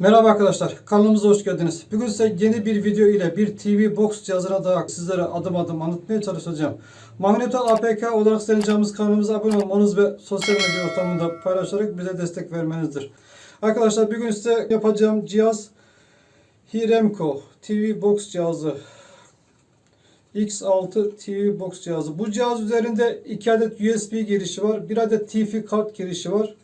Merhaba arkadaşlar, kanalımıza hoş geldiniz. Bugün size yeni bir video ile bir TV Box cihazına da sizlere adım adım anlatmaya çalışacağım. Magneto APK olarak sayacağımız kanalımıza abone olmanız ve sosyal medya ortamında paylaşarak bize destek vermenizdir. Arkadaşlar bugün size yapacağım cihaz Hiremco TV Box cihazı. X6 TV Box cihazı. Bu cihaz üzerinde 2 adet USB girişi var, 1 adet TV kart girişi var.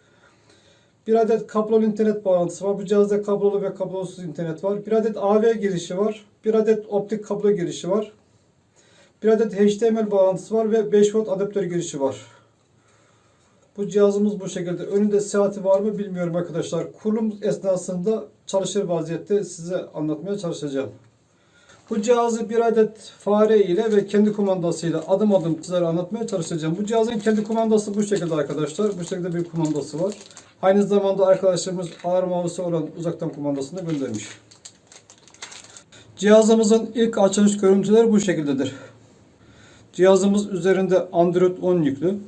Bir adet kablolu internet bağlantısı var. Bu cihazda kablolu ve kablosuz internet var. Bir adet AV girişi var. Bir adet optik kablo girişi var. Bir adet HDMI bağlantısı var ve 5 volt adaptör girişi var. Bu cihazımız bu şekilde. Önünde saati var mı bilmiyorum arkadaşlar. Kurulum esnasında çalışır vaziyette size anlatmaya çalışacağım. Bu cihazı bir adet fare ile ve kendi kumandasıyla adım adım sizlere anlatmaya çalışacağım. Bu cihazın kendi kumandası bu şekilde arkadaşlar. Bu şekilde bir kumandası var. Aynı zamanda arkadaşlarımız ağır mouse olan uzaktan kumandasını da göndermiş. Cihazımızın ilk açılış görüntüleri bu şekildedir. Cihazımız üzerinde Android 10 yüklü.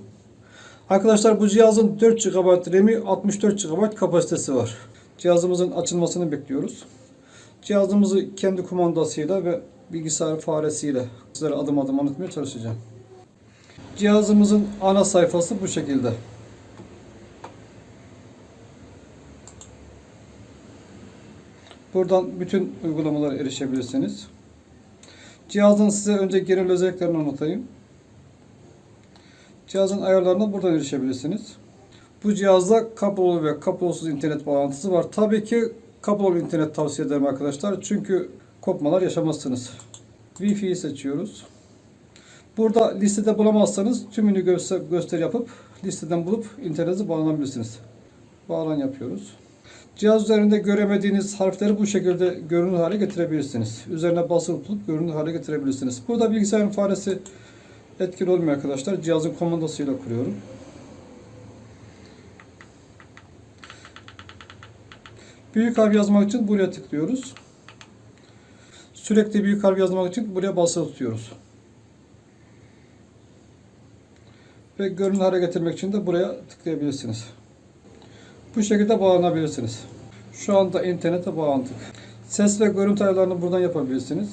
Arkadaşlar bu cihazın 4 GB RAM'i 64 GB kapasitesi var. Cihazımızın açılmasını bekliyoruz. Cihazımızı kendi kumandasıyla ve bilgisayar faresiyle sizlere adım adım anlatmaya çalışacağım. Cihazımızın ana sayfası bu şekilde. Buradan bütün uygulamalara erişebilirsiniz. Cihazın size önce genel özelliklerini anlatayım. Cihazın ayarlarına buradan erişebilirsiniz. Bu cihazda kablolu ve kablosuz internet bağlantısı var. Tabii ki kablolu internet tavsiye ederim arkadaşlar. Çünkü kopmalar yaşamazsınız. Wi-Fi'yi seçiyoruz. Burada listede bulamazsanız tümünü göster, göster yapıp listeden bulup internete bağlanabilirsiniz. Bağlan yapıyoruz. Cihaz üzerinde göremediğiniz harfleri bu şekilde görünür hale getirebilirsiniz. Üzerine basılı tutup görünür hale getirebilirsiniz. Burada bilgisayarın faresi etkili olmuyor arkadaşlar. Cihazın komandasıyla kuruyorum. Büyük harf yazmak için buraya tıklıyoruz. Sürekli büyük harf yazmak için buraya basılı tutuyoruz. Ve görünür hale getirmek için de buraya tıklayabilirsiniz. Bu şekilde bağlanabilirsiniz. Şu anda internete bağlandık. Ses ve görüntü ayarlarını buradan yapabilirsiniz.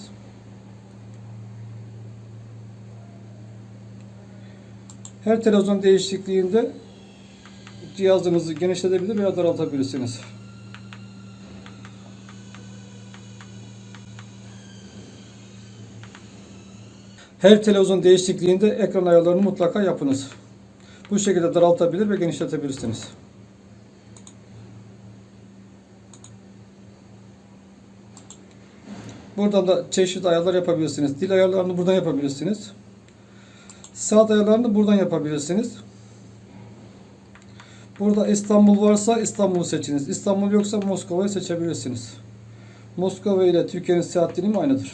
Her televizyon değişikliğinde cihazınızı genişletebilir veya daraltabilirsiniz. Her televizyon değişikliğinde ekran ayarlarını mutlaka yapınız. Bu şekilde daraltabilir ve genişletebilirsiniz. Buradan da çeşitli ayarlar yapabilirsiniz. Dil ayarlarını buradan yapabilirsiniz. Saat ayarlarını buradan yapabilirsiniz. Burada İstanbul varsa İstanbul'u seçiniz. İstanbul yoksa Moskova'yı seçebilirsiniz. Moskova ile Türkiye'nin saat dilimi aynıdır.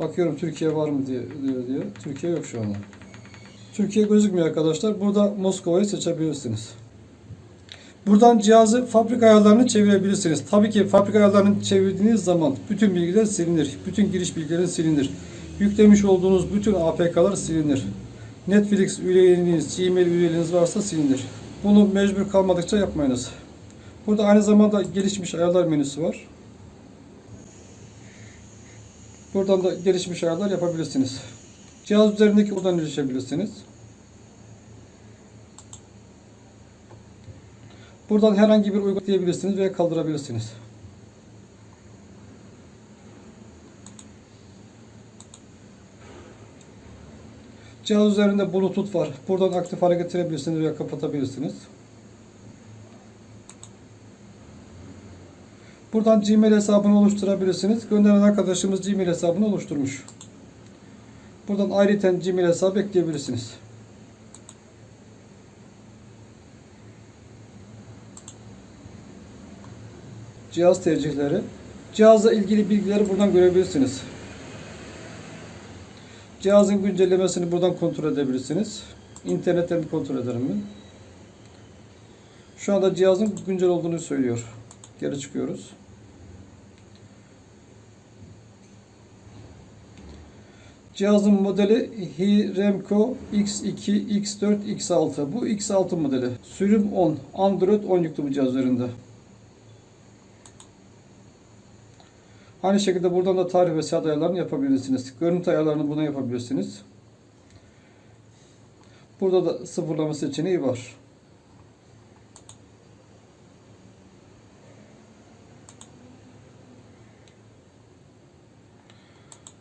Bakıyorum Türkiye var mı diye diyor diyor. Türkiye yok şu anda. Türkiye gözükmüyor arkadaşlar. Burada Moskova'yı seçebilirsiniz. Buradan cihazı fabrika ayarlarını çevirebilirsiniz. Tabii ki fabrika ayarlarını çevirdiğiniz zaman bütün bilgiler silinir. Bütün giriş bilgileri silinir. Yüklemiş olduğunuz bütün APK'lar silinir. Netflix üyeliğiniz, Gmail üyeliğiniz varsa silinir. Bunu mecbur kalmadıkça yapmayınız. Burada aynı zamanda gelişmiş ayarlar menüsü var. Buradan da gelişmiş ayarlar yapabilirsiniz. Cihaz üzerindeki buradan erişebilirsiniz. Buradan herhangi bir uygulama diyebilirsiniz veya kaldırabilirsiniz. Cihaz üzerinde Bluetooth var. Buradan aktif hale getirebilirsiniz veya kapatabilirsiniz. Buradan Gmail hesabını oluşturabilirsiniz. Gönderen arkadaşımız Gmail hesabını oluşturmuş. Buradan ayrıca Gmail hesabı ekleyebilirsiniz. Cihaz tercihleri. Cihazla ilgili bilgileri buradan görebilirsiniz. Cihazın güncellemesini buradan kontrol edebilirsiniz. İnternetten bir kontrol ederim ben. Şu anda cihazın güncel olduğunu söylüyor. Geri çıkıyoruz. Cihazın modeli Hiremco X2, X4, X6. Bu X6 modeli. Sürüm 10. Android 10 yüklü bu cihaz üzerinde. Aynı şekilde buradan da tarih ve saat ayarlarını yapabilirsiniz. Görüntü ayarlarını buna yapabilirsiniz. Burada da sıfırlama seçeneği var.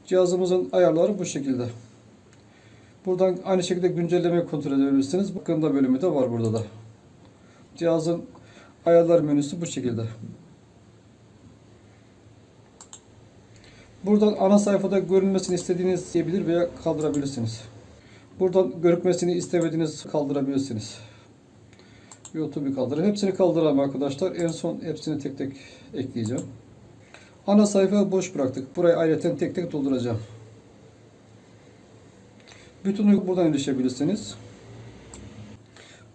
Cihazımızın ayarları bu şekilde. Buradan aynı şekilde güncelleme kontrol edebilirsiniz. Bakımda bölümü de var burada da. Cihazın ayarlar menüsü bu şekilde. Buradan ana sayfada görünmesini istediğiniz diyebilir veya kaldırabilirsiniz. Buradan görükmesini istemediğiniz kaldırabilirsiniz. YouTube'u kaldırın. Hepsini kaldıralım arkadaşlar. En son hepsini tek tek ekleyeceğim. Ana sayfa boş bıraktık. Burayı ayrıca tek tek dolduracağım. Bütün uygulamaları buradan erişebilirsiniz.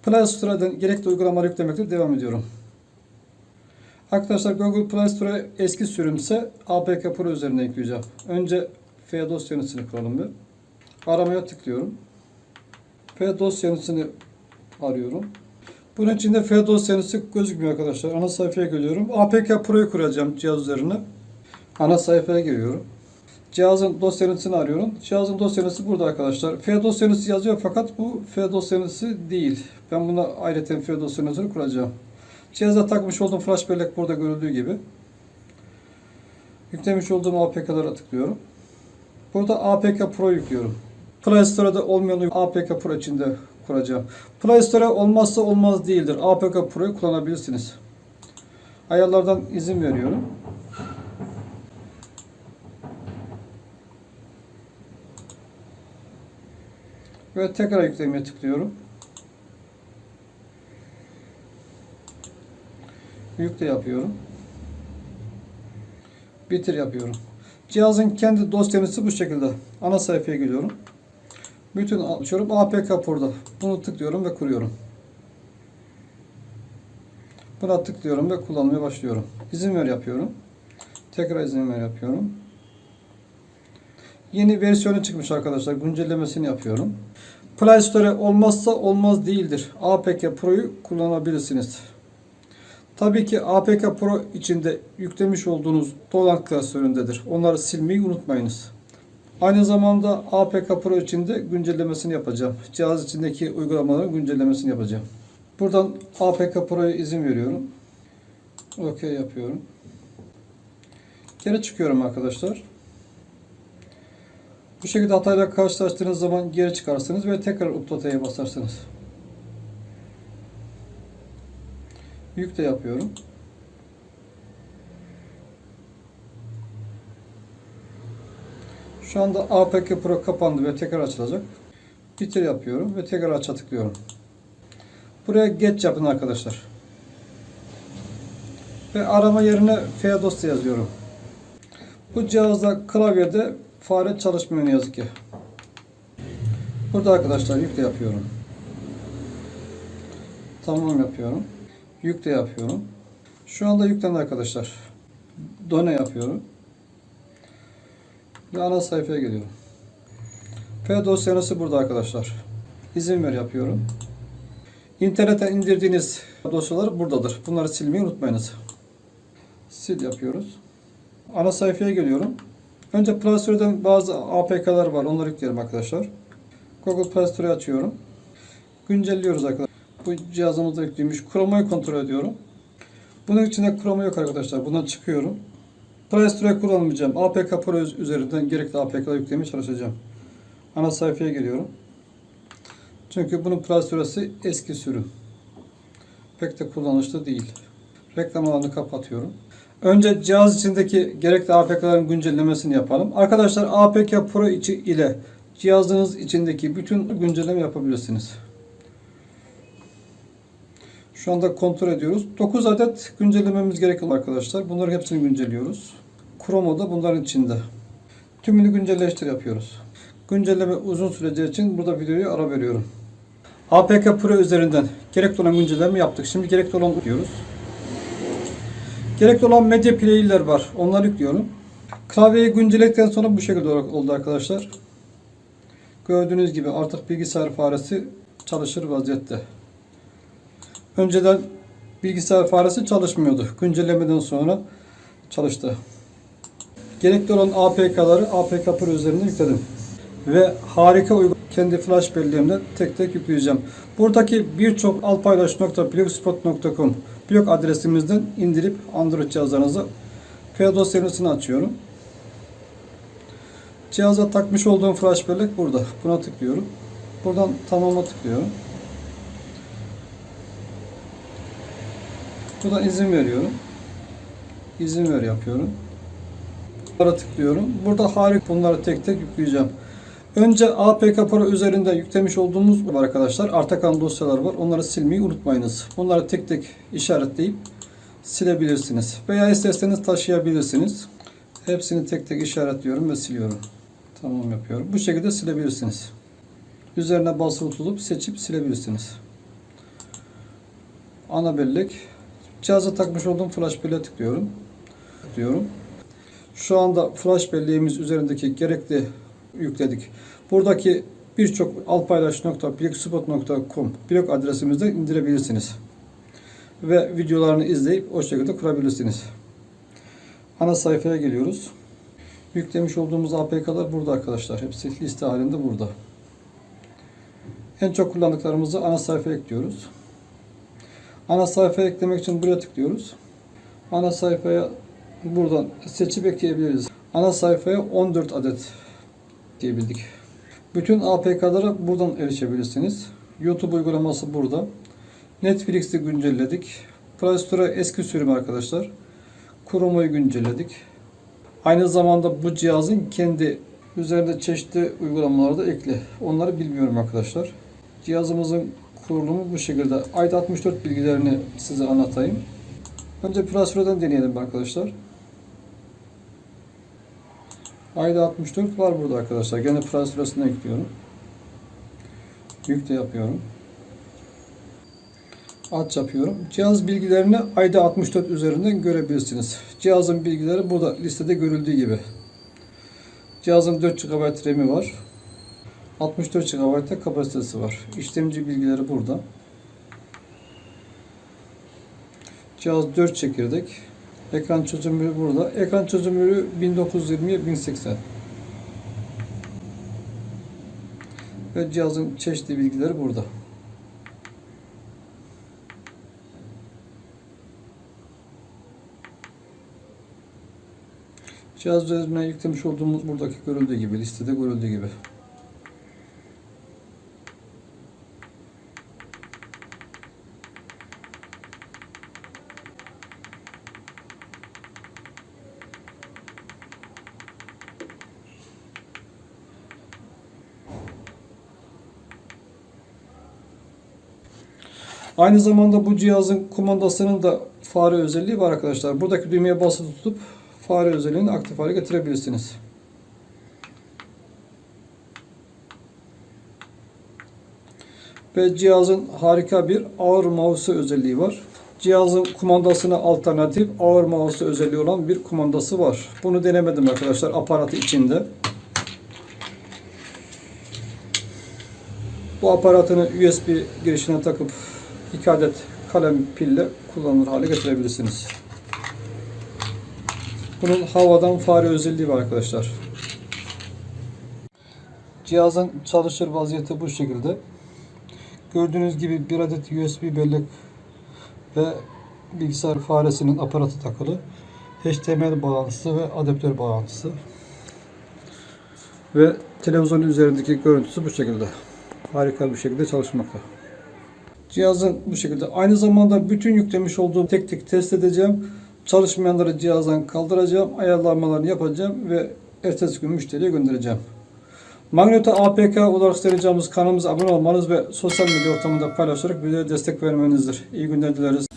Play Store'dan gerekli uygulamaları yüklemekte devam ediyorum. Arkadaşlar Google Play Store eski sürümse APK Pro üzerine yükleyeceğim. Önce F dosyanısını kuralım bir. Aramaya tıklıyorum. F dosyanısını arıyorum. Bunun içinde F dosyanısı gözükmüyor arkadaşlar. Ana sayfaya geliyorum. APK Pro'yu kuracağım cihaz üzerine. Ana sayfaya giriyorum. Cihazın dosyanısını arıyorum. Cihazın dosyanısı burada arkadaşlar. F dosyanısı yazıyor fakat bu F dosyanısı değil. Ben buna ayrıca F dosyanısını kuracağım. Cihaza takmış olduğum flash bellek burada görüldüğü gibi. Yüklemiş olduğum APK'lara tıklıyorum. Burada APK Pro yüklüyorum. Play Store'da olmayan APK Pro içinde kuracağım. Play Store olmazsa olmaz değildir. APK Pro'yu kullanabilirsiniz. Ayarlardan izin veriyorum. Ve tekrar yüklemeye tıklıyorum. Yükle yapıyorum. Bitir yapıyorum. Cihazın kendi dosyanısı bu şekilde. Ana sayfaya geliyorum. Bütün açıyorum. APK burada. Bunu tıklıyorum ve kuruyorum. Buna tıklıyorum ve kullanmaya başlıyorum. İzin ver yapıyorum. Tekrar izin ver yapıyorum. Yeni versiyonu çıkmış arkadaşlar. Güncellemesini yapıyorum. Play Store olmazsa olmaz değildir. APK Pro'yu kullanabilirsiniz. Tabii ki APK Pro içinde yüklemiş olduğunuz dolar klasöründedir. Onları silmeyi unutmayınız. Aynı zamanda APK Pro içinde güncellemesini yapacağım. Cihaz içindeki uygulamaların güncellemesini yapacağım. Buradan APK Pro'ya izin veriyorum. OK yapıyorum. Geri çıkıyorum arkadaşlar. Bu şekilde hatayla karşılaştığınız zaman geri çıkarsınız ve tekrar update'e basarsınız. Yükle yapıyorum. Şu anda APK Pro kapandı ve tekrar açılacak. Bitir yapıyorum ve tekrar aça tıklıyorum. Buraya geç yapın arkadaşlar. Ve arama yerine F dosya yazıyorum. Bu cihazda klavyede fare çalışmıyor ne yazık ki. Burada arkadaşlar yükle yapıyorum. Tamam yapıyorum. Yükle yapıyorum. Şu anda yüklendi arkadaşlar. Done yapıyorum. Ve ana sayfaya geliyorum. F dosyanızı burada arkadaşlar. İzin ver yapıyorum. İnternetten indirdiğiniz dosyalar buradadır. Bunları silmeyi unutmayınız. Sil yapıyoruz. Ana sayfaya geliyorum. Önce Play Store'dan bazı APK'lar var. Onları yükleyelim arkadaşlar. Google Play Store'u açıyorum. Güncelliyoruz arkadaşlar. Bu cihazımızda yüklüymüş. Chrome'u kontrol ediyorum. Bunun içinde Chrome yok arkadaşlar. Bundan çıkıyorum. Play Store'u kullanmayacağım. APK Pro üzerinden gerekli APK'ları yüklemeye çalışacağım. Ana sayfaya geliyorum. Çünkü bunun Play Store'si eski sürüm. Pek de kullanışlı değil. Reklam alanını kapatıyorum. Önce cihaz içindeki gerekli APK'ların güncellemesini yapalım. Arkadaşlar APK Pro içi ile cihazınız içindeki bütün güncelleme yapabilirsiniz. Şu anda kontrol ediyoruz. 9 adet güncellememiz gerekiyor arkadaşlar. Bunların hepsini güncelliyoruz. Chrome'da da bunların içinde. Tümünü güncelleştir yapıyoruz. Güncelleme uzun süreceği için burada videoyu ara veriyorum. APK Pro üzerinden gerekli olan güncelleme yaptık. Şimdi gerekli olan diyoruz. Gerekli olan medya player'ler var. Onları yüklüyorum. Klavyeyi güncelledikten sonra bu şekilde oldu arkadaşlar. Gördüğünüz gibi artık bilgisayar faresi çalışır vaziyette. Önceden bilgisayar faresi çalışmıyordu. Güncellemeden sonra çalıştı. Gerekli olan APK'ları APK Pro üzerinde yükledim. Ve harika uygun kendi flash belleğimle tek tek yükleyeceğim. Buradaki birçok alpaylaş.blogspot.com blog adresimizden indirip Android cihazlarınıza F dosyasını açıyorum. Cihaza takmış olduğum flash bellek burada. Buna tıklıyorum. Buradan tamama tıklıyorum. Buradan izin veriyorum. İzin ver yapıyorum. Bunlara tıklıyorum. Burada harika bunları tek tek yükleyeceğim. Önce APK Pro üzerinde yüklemiş olduğumuz var arkadaşlar. Arta kalan dosyalar var. Onları silmeyi unutmayınız. Bunları tek tek işaretleyip silebilirsiniz. Veya isterseniz taşıyabilirsiniz. Hepsini tek tek işaretliyorum ve siliyorum. Tamam yapıyorum. Bu şekilde silebilirsiniz. Üzerine basılı tutup seçip silebilirsiniz. Ana bellek. Cihaza takmış olduğum flash belleğe tıklıyorum. Tıklıyorum. Şu anda flash belleğimiz üzerindeki gerekli yükledik. Buradaki birçok alpaylaş.blogspot.com blog adresimizden indirebilirsiniz. Ve videolarını izleyip o şekilde kurabilirsiniz. Ana sayfaya geliyoruz. Yüklemiş olduğumuz APK'lar burada arkadaşlar. Hepsi liste halinde burada. En çok kullandıklarımızı ana sayfaya ekliyoruz. Ana sayfaya eklemek için buraya tıklıyoruz. Ana sayfaya buradan seçip ekleyebiliriz. Ana sayfaya 14 adet diyebildik. Bütün APK'lara buradan erişebilirsiniz. YouTube uygulaması burada. Netflix'i güncelledik. Play Store'a eski sürüm arkadaşlar. Chrome'u güncelledik. Aynı zamanda bu cihazın kendi üzerinde çeşitli uygulamaları da ekli. Onları bilmiyorum arkadaşlar. Cihazımızın kurulumu bu şekilde. Ayda 64 bilgilerini size anlatayım. Önce Play Store'dan deneyelim arkadaşlar. Ayda 64 var burada arkadaşlar. Gene Play Store'dan yüklüyorum. Yükle yapıyorum. Aç yapıyorum. Cihaz bilgilerini ayda 64 üzerinden görebilirsiniz. Cihazın bilgileri burada listede görüldüğü gibi. Cihazın 4 GB RAM'i var. 64 GB da kapasitesi var. İşlemci bilgileri burada. Cihaz 4 çekirdek. Ekran çözünürlüğü burada. Ekran çözünürlüğü 1920 1080. Ve cihazın çeşitli bilgileri burada. Cihaz üzerine yüklemiş olduğumuz buradaki görüldüğü gibi, listede görüldüğü gibi. Aynı zamanda bu cihazın kumandasının da fare özelliği var arkadaşlar. Buradaki düğmeye basılı tutup fare özelliğini aktif hale getirebilirsiniz. Ve cihazın harika bir ağır mouse özelliği var. Cihazın kumandasına alternatif ağır mouse özelliği olan bir kumandası var. Bunu denemedim arkadaşlar aparatı içinde. Bu aparatını USB girişine takıp 2 adet kalem pille kullanılır hale getirebilirsiniz. Bunun havadan fare özelliği var arkadaşlar. Cihazın çalışır vaziyeti bu şekilde. Gördüğünüz gibi bir adet USB bellek ve bilgisayar faresinin aparatı takılı. HDMI bağlantısı ve adaptör bağlantısı. Ve televizyonun üzerindeki görüntüsü bu şekilde. Harika bir şekilde çalışmakta. Cihazın bu şekilde. Aynı zamanda bütün yüklemiş olduğum tek tek test edeceğim. Çalışmayanları cihazdan kaldıracağım. Ayarlamalarını yapacağım ve ertesi gün müşteriye göndereceğim. Magneto APK olarak sereceğimiz kanalımıza abone olmanız ve sosyal medya ortamında paylaşarak bize destek vermenizdir. İyi günler dileriz.